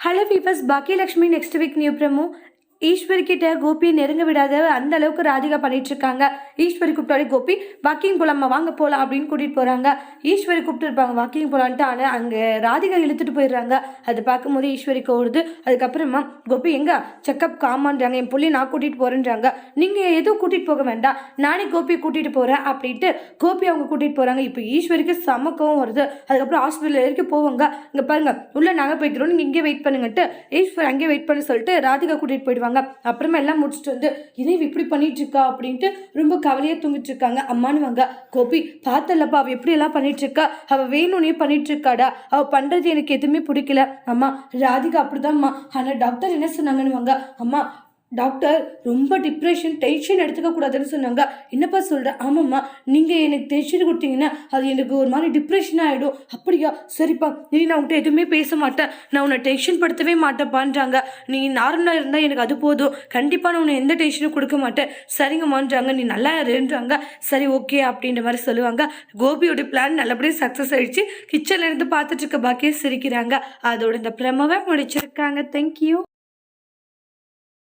Hello viewers Baakiyalakshmi next week new promo. Eswari கிட்ட கோபியை நெருங்க விடாத அந்த அளவுக்கு ராதிகா பண்ணிட்டு இருக்காங்க. ஈஸ்வரி கூப்பிட்டாலே கோபி வாக்கிங் போலாமா வாங்க போகலாம் அப்படின்னு கூட்டிட்டு போறாங்க. ஈஸ்வரி கூப்பிட்டு இருப்பாங்க வாக்கிங் போலான்ட்டு ஆனால் அங்கே ராதிகா இழுத்துட்டு போயிடுறாங்க. அதை பார்க்கும்போது ஈஸ்வரிக்கு ஓடுது. அதுக்கப்புறமா கோபி எங்க? செக்கப் காமான்றாங்க என் புள்ளி நான் கூட்டிட்டு போறேன்றாங்க. நீங்க எதுவும் கூட்டிட்டு போக வேண்டாம். நானே கோபியை கூட்டிட்டு போறேன் அப்படின்ட்டு கோபி அவங்க கூட்டிட்டு போறாங்க. இப்போ ஈஸ்வரிக்கு சமக்கவும் வருது. அதுக்கப்புறம் ஹாஸ்பிட்டல் வரைக்கும் போவாங்க. இங்க பாருங்க உள்ள நாங்க போய்க்கிறோம். நீங்க இங்கே வெயிட் பண்ணுங்கட்டு ஈஸ்வர் அங்கே வெயிட் பண்ண சொல்லிட்டு ராதிகா கூட்டிட்டு போயிடுவாங்க. அப்புறமா எல்லாம் முடிச்சுட்டு வந்து இதை இப்படி பண்ணிட்டு இருக்கா அப்படின்ட்டு ரொம்ப கவலையா தூங்கிட்டு இருக்காங்க அம்மானுவாங்க கோபி பார்த்தல்லப்பா அவ எப்படி எல்லாம் பண்ணிட்டு இருக்கா அவ வேணும்னே பண்ணிட்டு இருக்காடா அவ பண்றது எனக்கு எதுவுமே பிடிக்கல. அம்மா ராதிகா அப்படிதான்மா ஆனா டாக்டர் என்ன சொன்னாங்கன்னுவாங்க அம்மா டாக்டர் ரொம்ப டிப்ரெஷன் டென்ஷன் எடுத்துக்கக்கூடாதுன்னு சொன்னாங்க. என்னப்பா சொல்கிறேன் ஆமாம்மா நீங்கள் எனக்கு டென்ஷன் கொடுத்தீங்கன்னா அது எனக்கு ஒரு மாதிரி டிப்ரெஷன் ஆகிடும் அப்படியா? சரிப்பா நீ நான் உங்கள்கிட்ட எதுவுமே பேச மாட்டேன். நான் உன்னை டென்ஷன் படுத்தவே மாட்டேப்பான்றாங்க நீ நார்மலாக இருந்தால் எனக்கு அது போதும். கண்டிப்பாக நான் உன்னை எந்த டென்ஷனும் கொடுக்க மாட்டேன். சரிங்கம்மான்றாங்க. நீ நல்லா இருன்றாங்க. சரி ஓகே அப்படின்ற மாதிரி சொல்லுவாங்க. கோபியோட பிளான் நல்லபடியாக சக்ஸஸ் ஆகிடுச்சு கிச்சன்லேருந்து பார்த்துட்டு இருக்க பாக்கியே சிரிக்கிறாங்க. அதோட இந்த பிரமவை முடிச்சிருக்காங்க. தேங்க்யூ